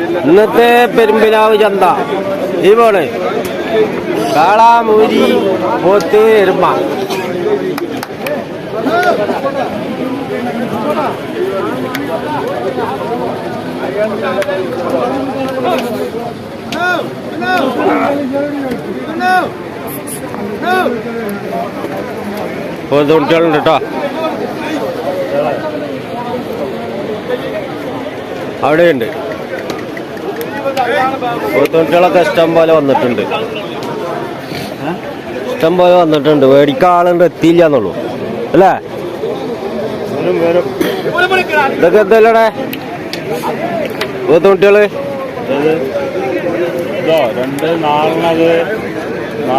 ഇന്നത്തെ പെരുമ്പിലാവ് ചന്ത. ഈ പോണ് കാളാമൂരി പോത്ത് എരുമ. പോത്ത് കേട്ടോ. അവിടെയുണ്ട്. പോത്തുകുട്ടികളൊക്കെ ഇഷ്ടം പോലെ വന്നിട്ടുണ്ട്. ഇഷ്ടം പോലെ വന്നിട്ടുണ്ട്. മേടിക്കാൻ ആളുണ്ട് എത്തിയില്ല എന്നുള്ളൂ അല്ലേ? ഇതൊക്കെ എന്തല്ലേ പോത്തുകുട്ടികൾ ഇതോ രണ്ട് നാലിനത്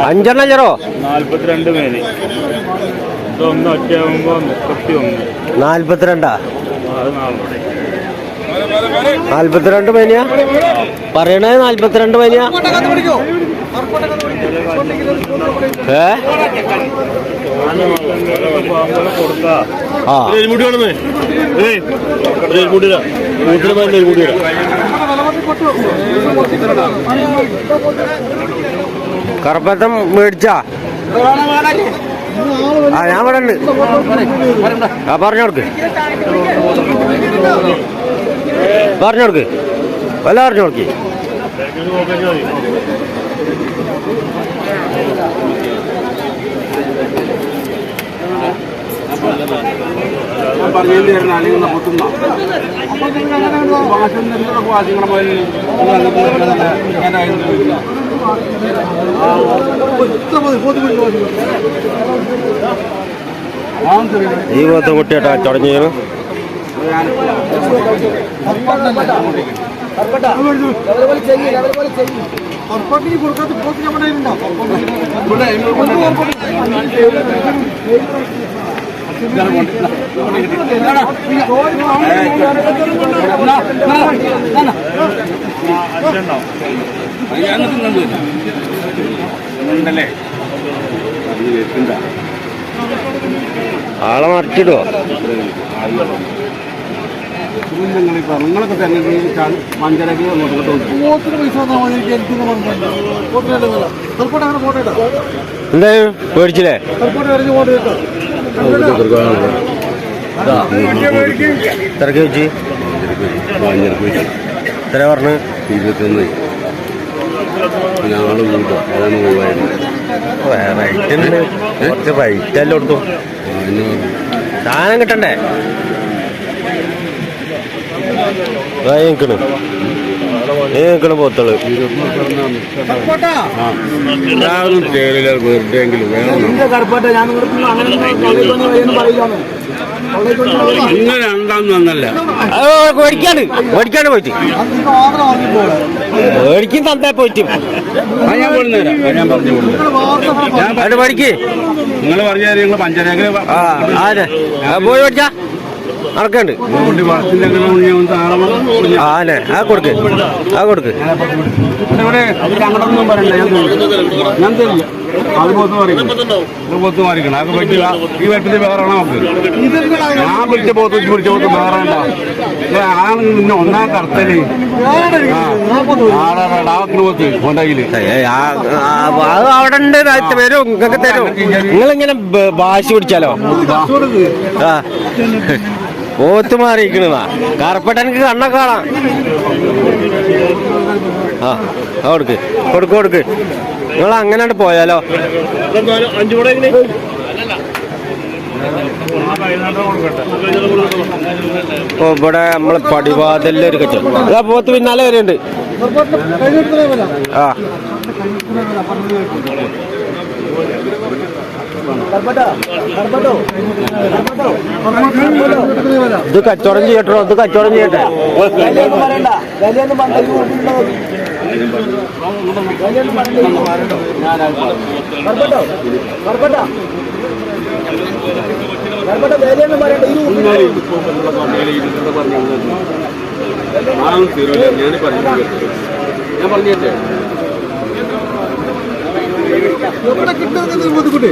അഞ്ചെണ്ണം ചെറോ നാല്പത്തിരണ്ട് മേൽ ഇതൊന്ന് ഒറ്റയാകുമ്പോ മുപ്പത്തി ഒന്ന് നാല്പത്തിരണ്ടാ അത് നാളെ നാല്പത്തിരണ്ട് പനിയ? പറയണേ നാല്പത്തിരണ്ട് പനിയ? ഏ? ആ. കറുപ്പത്തം മേടിച്ചാ? ആ ഞാൻ ഇവിടെ ആ പറഞ്ഞു കൊടുക്ക് പറഞ്ഞു കൊടുക്ക്. വല്ല പറഞ്ഞു കൊടുക്ക്. ഈ പോത്തും കുട്ടിയായിട്ടാ തുടങ്ങിയത് അങ്ങോട്ട് കൊടുക്കാത്ത മതി എനിക്ക് എനിക്കൊന്നും പറഞ്ഞില്ല വെച്ച്. എത്ര പറഞ്ഞു? ഞങ്ങൾ അതാണ് റൈറ്റ് റൈറ്റ് എല്ലാം കൊടുത്തു സാധനം കിട്ടണ്ടേ? നിക്കണ് നിക്കണ് പോത്തൾ. വെറുതെ എങ്കിലും വന്നല്ല? പോയിട്ട്. വാങ്ങിപ്പോളെ മേടിക്കും തന്നേ പോയിട്ട്. ഞാൻ കൊണ്ടുതരാം ആ ഞാൻ പറഞ്ഞു അത് മേടിക്ക് നിങ്ങൾ പറഞ്ഞാൽ നിങ്ങൾ പോയി മേടിച്ചാ നടക്കണ്ട് ആ അല്ലേ? ആ കൊടുക്ക്. ആ കൊടുക്ക്. അങ്ങോട്ടൊന്നും പറയണ്ട ഞാൻ ഞാൻ തരില്ല അത് പോത്ത് മാറിക്കണം. ഇത് പോത്ത് മാറിക്കണം. അതൊക്കെ പറ്റില്ല ഈ വെട്ടിൽ വേറെ നമുക്ക് ഞാൻ പിടിച്ച പോത്ത് വെച്ച് പിടിച്ച പോത്ത് വേറെ ഉണ്ടോ ആണ് നിന്നെ ഒന്നാം അത് അവിടെ ഉണ്ട് അത് നിങ്ങൾക്ക് തരും. നിങ്ങളിങ്ങനെ വാശി പിടിച്ചാലോ? ആ. പോത്ത് മാറിയിരിക്കണതാ. കറുപ്പട്ടനക്ക് കണ്ണൊക്കെ കാണാം. ആ കൊടുക്ക്. കൊടുക്ക് കൊടുക്ക്. നിങ്ങൾ അങ്ങനെ പോയാലോ? ഇവിടെ നമ്മൾ പടിവാതിലെ ഒരു കച്ചവടം. അതാ പോത്ത് പിന്നാലെ വരുന്നുണ്ട് ആ. ഇത് കച്ചവടം ചെയ്യട്ടോ ഇത് കച്ചവടം ഞാൻ പറഞ്ഞു ഞാൻ പറഞ്ഞേ കിട്ടുന്നത് ബുദ്ധിമുട്ട്?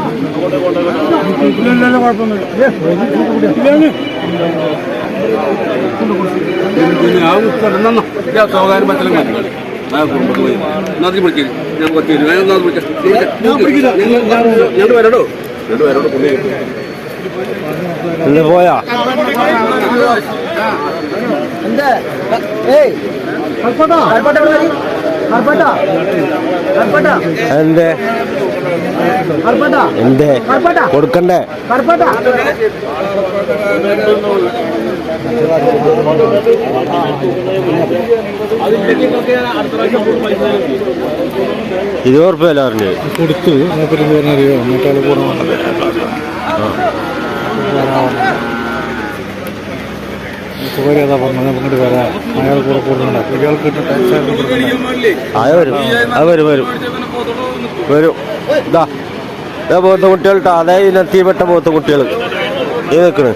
പിന്നെ ആ കിടന്നോ സൗകാര്യം പറ്റലും പോയി നദി പിടിക്കില്ല ഞാൻ കുറച്ച് ഞങ്ങൾ വരടോ രണ്ട് പേരോട് പുള്ളി പോയാ എന്തേ എന്തേ? കൊടുക്കണ്ടേ? ഇരുപത് ഉറുപ്പ്യ അല്ല പറഞ്ഞു. കൊടുത്തു. മൂപ്പര് പറഞ്ഞറിയോ മറ്റാൾ പോകണം സുഖരിയതാ പറഞ്ഞു അങ്ങോട്ട് വരാം. അയാൾ കൂടെ കൂടുന്നുണ്ട്. ഇയാൾക്ക് വരും. വരും വരും. വരും. ഇതാ ഇതാ പോത്ത കുട്ടികൾട്ടാ അതേ ഇനത്തിപ്പെട്ട പോത്ത കുട്ടികൾ. ഈ നിൽക്കണ്.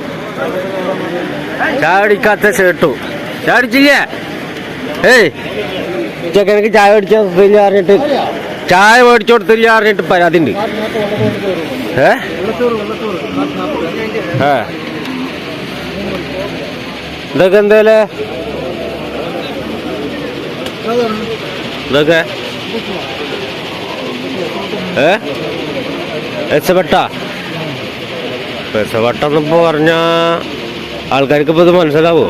ചായ ഷർട്ടു ചായ അടിച്ചില്ലേ ഏയ്. ചെക്കനക്ക് ചായ മേടിച്ചു കൊടുത്തില്ല പറഞ്ഞിട്ട്. ചായ മേടിച്ചു കൊടുത്തില്ല പറഞ്ഞിട്ട് പരാതി ഉണ്ട് ഏ? ഏ? ഇതൊക്കെ എന്തേലേ? ഇതൊക്കെ? ഏ? രക്ഷപ്പെട്ട രക്ഷപ്പെട്ടെന്നിപ്പോ പറഞ്ഞ ആൾക്കാർക്ക് ഇപ്പൊ ഇത് മനസ്സിലാവോ?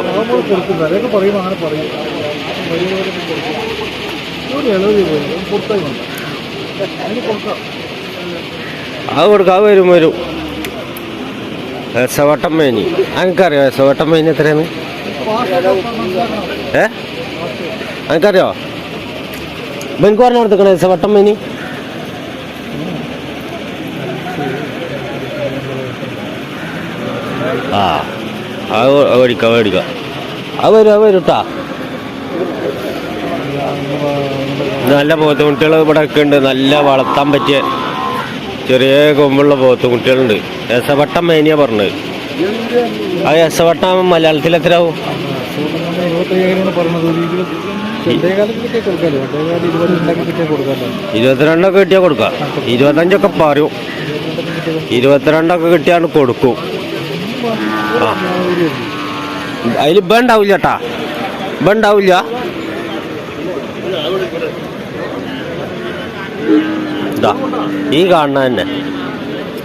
അത് കൊടുക്കാം വരും വരും. രസവട്ടം മേനി. അനക്കറിയാം രസവട്ടം മേനി എത്രയാണ്? ഏ? എനിക്കറിയോ എനിക്ക് പറഞ്ഞു കൊടുത്തേക്കണേ വട്ടം മേനി. ആ അത് മേടിക്കാം മേടിക്കാം. അത് വരും അത് വരും കേട്ടാ നല്ല പോത്തുകുട്ടികൾ ഇവിടെ ഒക്കെ ഉണ്ട് നല്ല വളർത്താൻ പറ്റിയ ചെറിയ കൊമ്പുള്ള പോത്തുകുട്ടികളുണ്ട് രസവട്ടം മേനിയാ പറഞ്ഞത്. ആ രസവട്ടം മലയാളത്തിൽ കൊടുക്കാമല്ലോ ഇരുപത്തിരണ്ടൊക്കെ കിട്ടിയാൽ കൊടുക്കാം. ഇരുപത്തഞ്ചൊക്കെ പറയും. ഇരുപത്തിരണ്ടൊക്കെ കിട്ടിയാണ് കൊടുക്കും. അതിൽ ബണ്ടാവില്ല ഉണ്ടാവില്ല ഇതാ ഈ കാണുന്ന തന്നെ.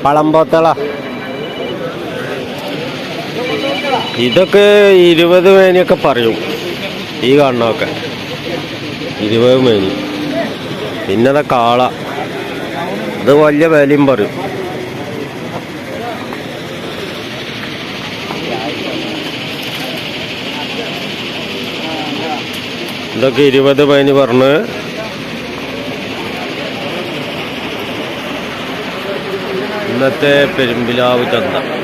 പളമ്പോത്തള ഇതൊക്കെ ഇരുപത് മേനിയൊക്കെ പറയും. ഈ കാണുന്നതൊക്കെ. ഇരുപത് മേനി. പിന്നത കാള. ഇത് വലിയ വിലയും പറയും. ഇതൊക്കെ ഇരുപത് പതിന് പറഞ്ഞ്. ഇന്നത്തെ പെരുമ്പിലാവ് ചന്ത.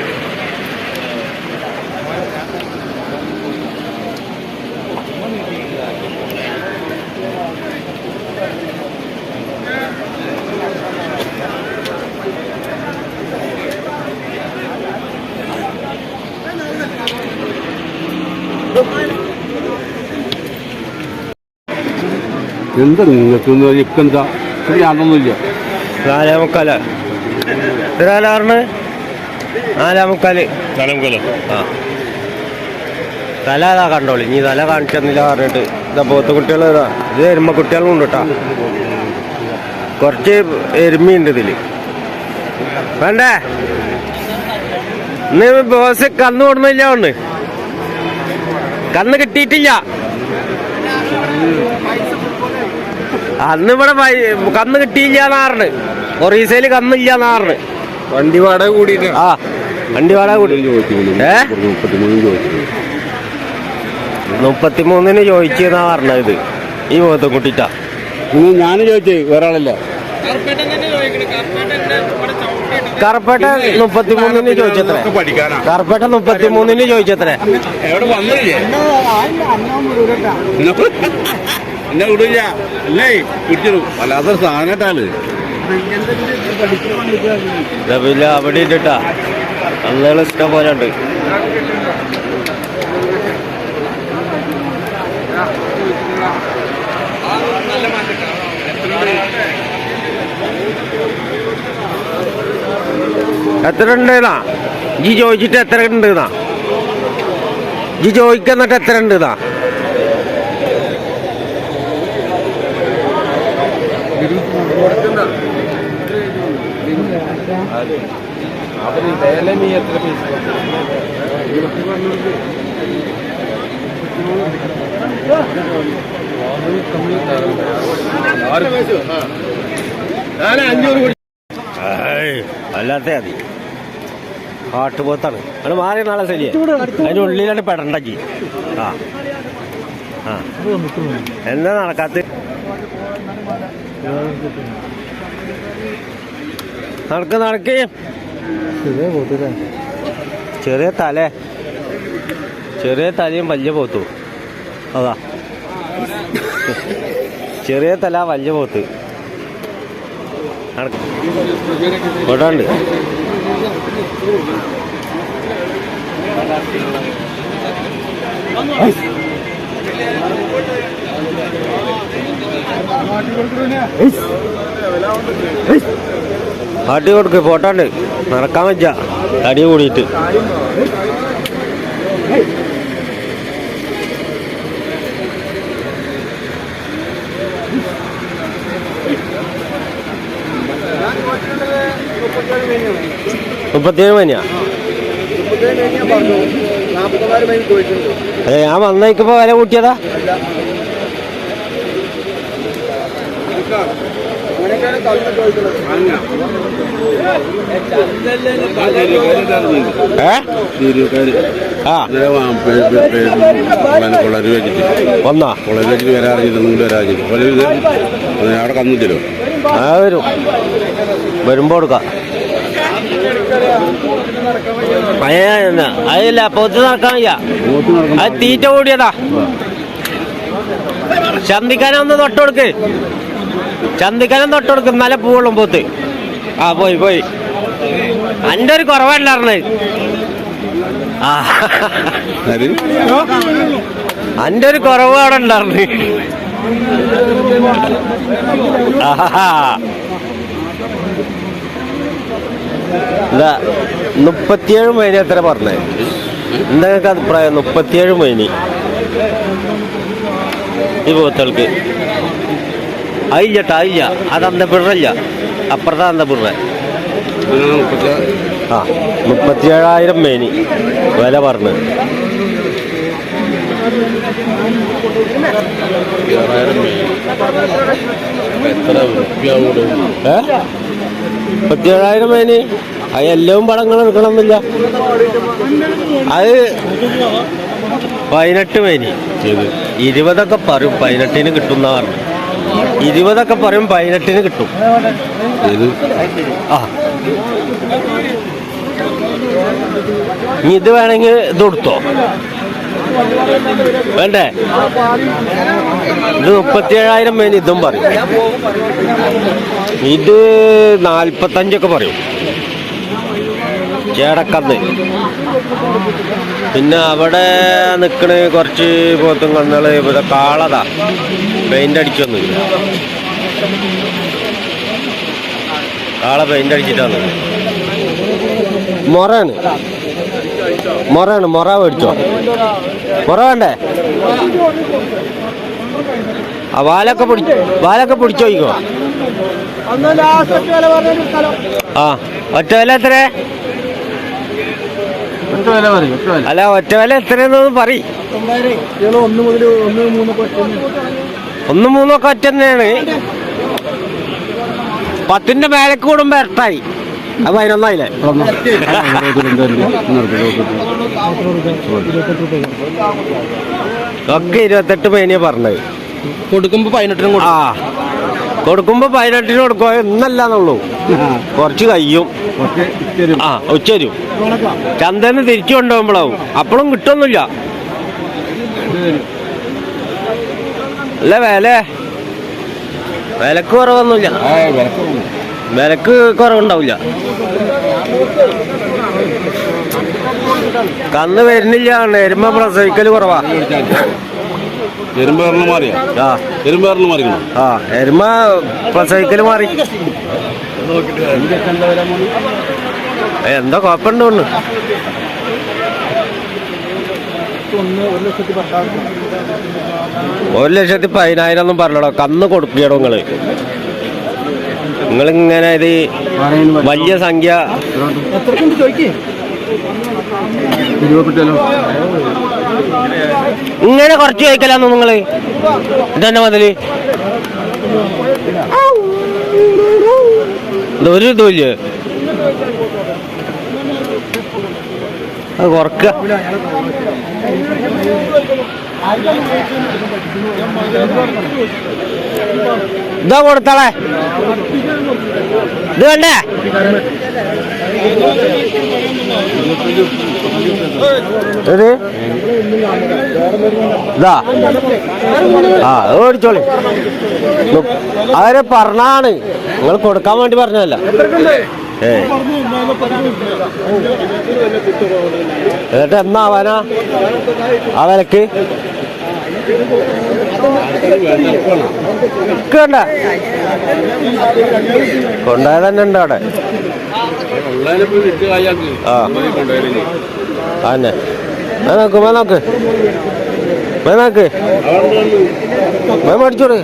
എന്താ നിങ്ങൾക്ക് ഇക്കെന്താ എന്താ? അതൊന്നുമില്ല നാലേ മുക്കാല എത്രയാലാറിന് നാലേ മുക്കാൽ ആ. തല അതാ കണ്ടോളി. നീ തല കാണിച്ചെന്നില്ല പറഞ്ഞിട്ട്. ഇതാ പോത്ത കുട്ടികൾ ഇതാ. ഇത് എരുമ കുട്ടികളും ഉണ്ട് കേട്ടാ കുറച്ച് എരുമയുണ്ട് ഇതിൽ. വേണ്ടേ? ഇന്ന് ബോസ് കന്ന് കൊടുന്നില്ല ഒന്ന് കന്ന് കിട്ടിയിട്ടില്ല. അന്ന് ഇവിടെ കന്ന് കിട്ടിയില്ല എന്നാറിന് ഒറീസയിൽ കന്നില്ല എന്നാറിന് വണ്ടി വാടക കൂടിയിട്ട്? ആ വണ്ടി വാടക കൂടി. മുപ്പത്തിമൂന്നിന് ചോദിച്ചെന്നാ പറഞ്ഞത്. ഈ മുഖത്തെ കുട്ടിട്ടാ. ഇനി ഞാൻ ചോദിച്ചേ വേറെ ആളല്ല കറുപ്പേട്ട മുപ്പത്തിമൂന്നിന് ചോദിച്ചത്രേ. കറപ്പേട്ട മുപ്പത്തിമൂന്നിന് ചോദിച്ചത്രേ. എവിടെ വന്നില്ലേ? എന്നെ വിടില്ല. അല്ലേ? പിടിച്ചിടും വല്ലാത്തൊരു സാധനം കേട്ടാൽ. പിന്നെ അവിടെ ഇട്ടിട്ടാ അന്നുകൾ ഇഷ്ടം പോലെ ഉണ്ട്. എത്ര ഉണ്ടെന്നാ ജി ചോദിച്ചിട്ട് എത്ര ഉണ്ടെന്നാ ജി ചോദിക്കുന്നിട്ട് എത്ര ഉണ്ടെന്നാ ഏയ്, അതി മതി. കാട്ടുപോത്താണ് അത് മാറി നാളെ ശരിയെ. അതിന്റെ ഉള്ളിലാണ് പെടണ്ടി ആ. ആ. എന്താ നടക്കാത്ത? നടക്ക് നടക്ക്. ശരിയാ പോത്തില്ലേ? ചെറിയ തല. ചെറിയ തലയും വലിയ പോത്തു. അതാ. ചെറിയ തല വലിയ പോത്ത്. ഉണ്ട് ആട്ടി കൊടുക്ക് പോട്ടാണ്ട്. നടക്കാൻ വെച്ച അടി കൂടിയിട്ട്. മുപ്പത്തിയേഴ് മനിയാ അതെ ഞാൻ വന്നേക്കിപ്പോ വില കൂട്ടിയതാ? കൊളരി വെച്ചിട്ട് അവിടെ വരും. വരുമ്പോ അതില്ല പോത്ത് നടക്കാൻ അത് തീറ്റ കൂടിയതാ. ചന്തിക്കാനൊന്ന് തൊട്ടുകൊടുക്ക് ചന്തിക്കാനം തൊട്ടുകൊടുക്ക് നല്ല പൂവുള്ളും പോത്ത്. ആ പോയി പോയി. അന്റെ ഒരു കുറവല്ലായിരുന്നേ അന്റെ ഒരു കുറവ് അവിടെ ഉണ്ടായിരുന്നു മുപ്പത്തിയേഴ് മൈനി എത്ര പറഞ്ഞേ? എന്താ അഭിപ്രായം? മുപ്പത്തിയേഴ് മൈനി. ഈ പോത്തൾക്ക് അയില്ലട്ട അയില്ല അത് അന്തപിറല്ല അപ്പുറത്തെ ഇതിനാണ് മുപ്പത്തി ആ മുപ്പത്തിയേഴായിരം മേനി വില പറഞ്ഞു. ഏ? മുപ്പത്തിയേഴായിരം മേനി? അത് എല്ലാം പടങ്ങൾ എടുക്കണമെന്നില്ല. അത് പതിനെട്ട് മേനി. ഇരുപതൊക്കെ പറയും പതിനെട്ടിന് കിട്ടുന്ന പറഞ്ഞു. ഇരുപതൊക്കെ പറയും പതിനെട്ടിന് കിട്ടും. ആ. ഇനി ഇത് വേണമെങ്കിൽ ഇത് കൊടുത്തോ. വേണ്ടേ? ഇത് മുപ്പത്തിയേഴായിരം പേര് ഇതും പറയും. ഇത് നാൽപ്പത്തഞ്ചൊക്കെ പറയും. ചേടക്കന്ന്. പിന്നെ അവിടെ നിൽക്കണ കുറച്ച് പോത്തും കന്നുകൾ ഇവിടെ കാളതാ. പെയിന്റ് അടിച്ചൊന്നും കാള പെയിന്റ് അടിച്ചിട്ടാണ്. മൊറാണ്. മൊറാണ് മൊറ മേടിച്ചോ. മൊറ വേണ്ടേ? ആ വാലൊക്കെ പിടിച്ചു വാലൊക്കെ പിടിച്ചോയിക്കോ ആ ഒറ്റ വില എത്ര ഒറ്റ വില പറയും ഒറ്റ വില. അല്ല ഒറ്റ വില എത്രയെന്നൊന്ന് പറ ഇയാൾ ഒന്ന് മുതൽ ഒന്ന് മൂന്നൊക്കെ ഒറ്റ ഒന്നും മൂന്നൊക്കെ ഒറ്റ തന്നെയാണ്. പത്തിന്റെ മേലേക്ക് കൂടുമ്പോ ഇരട്ടായി അത് പതിനൊന്നായില്ലേ? ഒക്കെ ഇരുപത്തെട്ട് മേനിയാ പറഞ്ഞത്. കൊടുക്കുമ്പോ പതിനെട്ടിനും ആ. കൊടുക്കുമ്പോ പതിനെട്ടിന് കൊടുക്കുക എന്നല്ലാന്നുള്ളൂ. കുറച്ച് കയ്യും ആ ഉച്ചരും. ചന്തന്ന് തിരിച്ചു കൊണ്ടുപോകുമ്പോഴാവും അപ്പോഴും കിട്ടൊന്നുമില്ല. അല്ല വില വിലക്ക് കുറവൊന്നുമില്ല. വിലക്ക് കുറവുണ്ടാവില്ല. കന്ന് വരുന്നില്ല. എരുമ പ്രസവിക്കൽ കുറവാ. എരുമ്പേറിന് മാറിയാ? ആ. എരുമ്പേറിന് മാറിക്കണം? ആ എരുമ പ്രസവിക്കൽ മാറി. എന്താ കുഴപ്പമുണ്ട് ഒന്ന് ഒരു ലക്ഷത്തി പതിനായിരം ഒന്നും പറഞ്ഞോടോ കന്ന് കൊടുക്കണോ നിങ്ങൾ. നിങ്ങളിങ്ങനെ ഇത് വലിയ സംഖ്യ ചോദിക്കേ? ഇങ്ങനെ കുറച്ച് കഴിക്കലാന്നോ നിങ്ങൾ? ഇതന്നെ മുതൽ? ഒരു ഇതുമില്ല അത് കുറക്ക. ഇതാ കൊടുത്താളെ. ഇത് വേണ്ടേ ഇത് ഇതാ. ആ നു- അവർ പറഞ്ഞാണ്? നിങ്ങൾ കൊടുക്കാൻ വേണ്ടി പറഞ്ഞതല്ല. എന്നിട്ട് എന്നാ അവനാ? ആ വിലക്ക് വേണ്ട കൊണ്ടുപോയത് തന്നെ ഉണ്ട് അവിടെ. ആ. അന്നെ നോക്ക് മേ നോക്ക്. മേ നോക്ക്. വേ മേടിച്ചോട്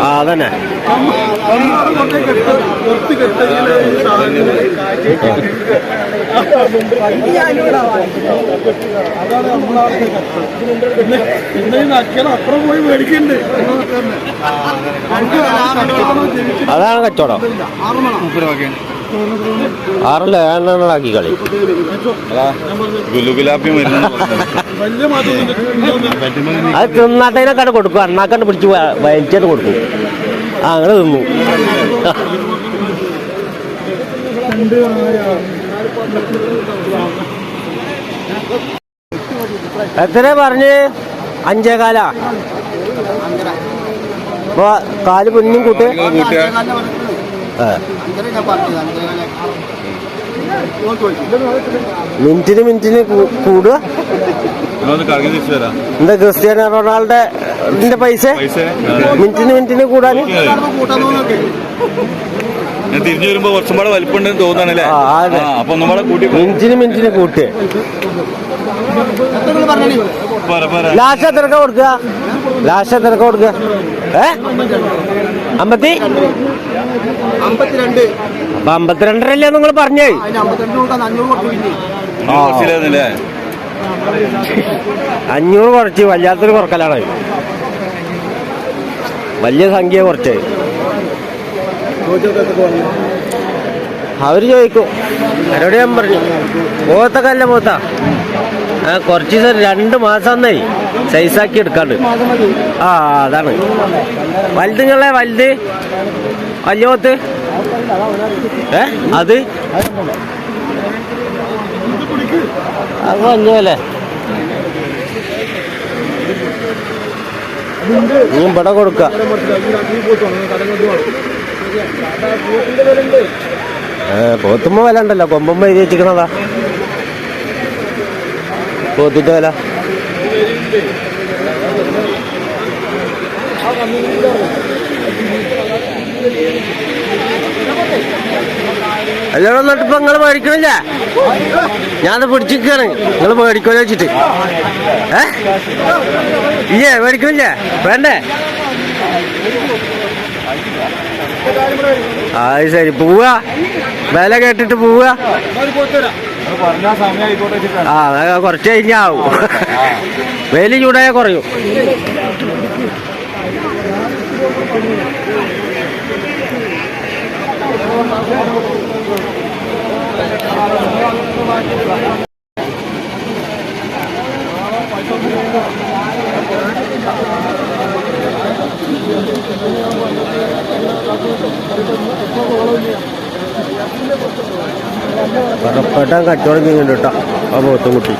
ആ അതന്നെ. അതാണ് കച്ചവടം. ആറ് മണം. അപ്പുറം ആറല്ല? ഏഴെണ്ണാക്കി കളി. അത് തിന്നാട്ടതിനെക്കാട്ട് കൊടുക്കും. അണ്ണാക്കണ്ട് പിടിച്ച് വലിച്ചിട്ട് കൊടുക്കും. ആ അങ്ങനെ തിന്നു. എത്ര പറഞ്ഞ്? അഞ്ചേകാല? കാൽ കുഞ്ഞും കൂട്ട്. മിനിറ്റിന് മിനിറ്റിന് കൂടുക. എന്താ ക്രിസ്ത്യാനോ റൊണാൾഡോന്റെ പൈസ? മിനിറ്റിന് മിനിറ്റിന് കൂടാൻ ഞാൻ തിരിഞ്ഞു വരുമ്പോ കുറച്ചും കൂടെ വലിപ്പുണ്ടെന്ന്. അപ്പൊ ഒന്നും കൂടെ കൂട്ടി മിനിറ്റിന് മിനിറ്റിന് കൂട്ട് പറ പറ. ലാസ്റ്റ് എത്രക്ക കൊടുക്കുക? ലാസ്റ്റ് എത്ര കൊടുക്കുക? ഏ? അമ്പത്തി? അമ്പത്തിരണ്ട്. അപ്പൊ അമ്പത്തിരണ്ടരല്ലേ നിങ്ങൾ പറഞ്ഞേ? അഞ്ഞൂറ് കുറച്ച് വല്ലാത്തൊരു കുറക്കലാണ്. വലിയ സംഖ്യ കുറച്ച്. അവർ ചോദിക്കും. അവരോട് ഞാൻ പറഞ്ഞു. പോത്തൊക്കെ പോത്ത ആ കുറച്ച് ദിവസം രണ്ട് മാസം തന്നേ സൈസാക്കി എടുക്കാണ്ട്. ആ അതാണ്. വലുതുങ്ങളെ വലുത്? വലിയ പോത്ത് ഏ? അത്? അത് വന്നല്ലേ നീ ഇവിടെ കൊടുക്ക. പോത്തുമ്പോ വില ഉണ്ടല്ലോ. കൊമ്പുമ്പോ എഴുതി വെച്ചിരിക്കണതാ പോത്തിന്റെ വില. അല്ലാതെ എന്നിട്ട് ഇപ്പൊ നിങ്ങൾ മേടിക്കണില്ല? ഞാനത് പിടിച്ചിരിക്കാണ് നിങ്ങൾ മേടിക്കോ വെച്ചിട്ട്. ഏ? ഇല്ലേ മേടിക്കണില്ല? വേണ്ടേ? ആ ശരി പോവാ വില കേട്ടിട്ട് പോവാ ആ കുറച്ച് കഴിഞ്ഞാവും. വെയിൽ ചൂടായ കുറയും. ഉറപ്പായിട്ടും കച്ചവടം ചെയ്യുന്നുണ്ട് കേട്ടോ ആ പോത്തും കുട്ടി.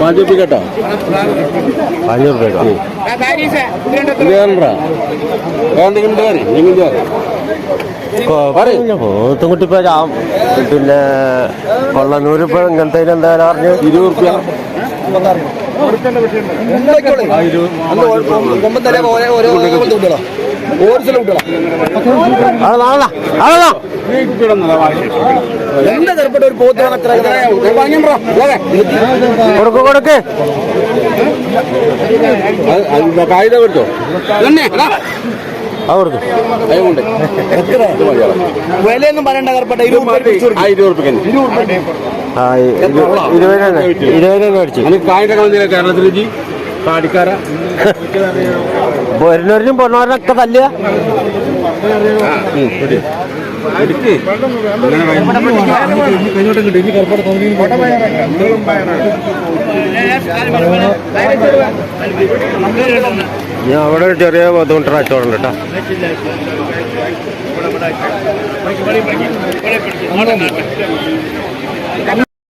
മാറ്റി കേട്ടോ അഞ്ഞൂറ് രൂപ ഇപ്പൊ പിന്നെ കൊള്ളനൂര് ഇപ്പൊ ഇങ്ങനത്തെ എന്താ അറിഞ്ഞു ഇരുപത് റുപ്യ കൊടുക്ക് കൊടുക്ക് കായിക പറ്റോ ആ തന്നെ. മേടിച്ചു. കായിക വന്നില്ല കേരളത്തിൽ കാടിക്കാര. വരുന്നവരിനും പൊണ്ണവരനൊക്കെ തല്ലുക. എടുക്ക് കഴിഞ്ഞോട്ടും കിട്ടി ഇനി തോന്നി ഞാൻ അവിടെ ഒരു ചെറിയ ബുദ്ധിമുട്ട് കച്ചവടം കേട്ടോ.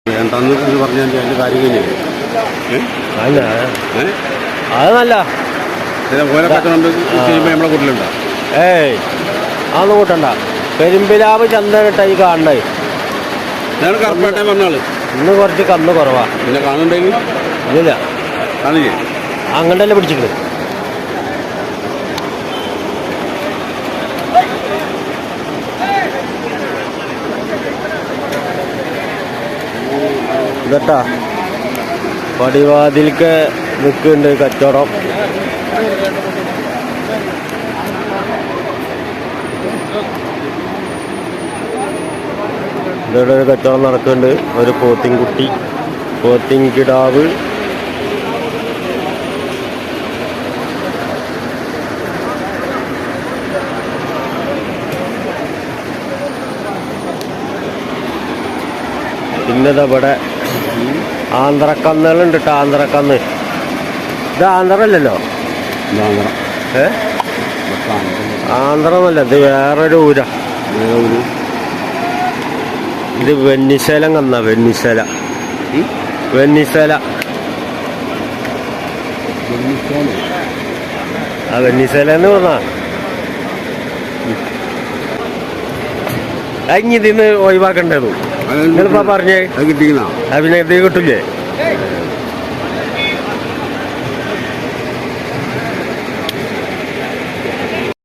ഞാൻ തന്നിട്ട് പറഞ്ഞാൽ അതിന്റെ കാര്യം കഴിഞ്ഞില്ലേ? അല്ല. അത് നല്ല. ഓരോ കച്ചവടം ചെയ്യുമ്പോൾ നമ്മളെ കൂട്ടിലുണ്ടോ? ഏയ് അതൊന്നും കൂട്ടണ്ട. പെരുമ്പിലാവ് ചന്തനിട്ട ഈ കാണണേ. ഞാൻ കറക്റ്റായിട്ടേ പറഞ്ഞാൾ ഇന്ന് കുറച്ച് കന്ന് കുറവാ. പിന്നെ കാണുന്നുണ്ടെങ്കിൽ? ഇല്ല കാണില്ലേ പിടിച്ചിട്ട്. ഇതട്ടാ. പടിവാതിൽക്ക് നിൽക്കുന്നുണ്ട് കച്ചവടം. ഇവിടെ ഒരു കച്ചവടം നടക്കുന്നുണ്ട്. ഒരു പോത്തിൻകുട്ടി പോത്തിൻകിടാവ് പിന്നെ ദാ ഇവിടെ ആന്ധ്രക്കന്നുകളുണ്ട് കേട്ടോ ആന്ധ്രക്കന്ന്. ഇത് ആന്ധ്രല്ലല്ലോ ഇതാണ് ഏ? ആന്ധ്രന്നല്ല ഇത് വേറൊരു ഊരാ. ഇത് വെന്നിശേലം കന്ന വെന്നിശേല. വെന്നിശേല. ആ വെന്നിശേല എന്ന് പറഞ്ഞാ ഇനി ഇതിന്ന് ഒഴിവാക്കണ്ടത് നിങ്ങളിപ്പോ പറഞ്ഞേ? അത് ഇത് കിട്ടില്ലേ?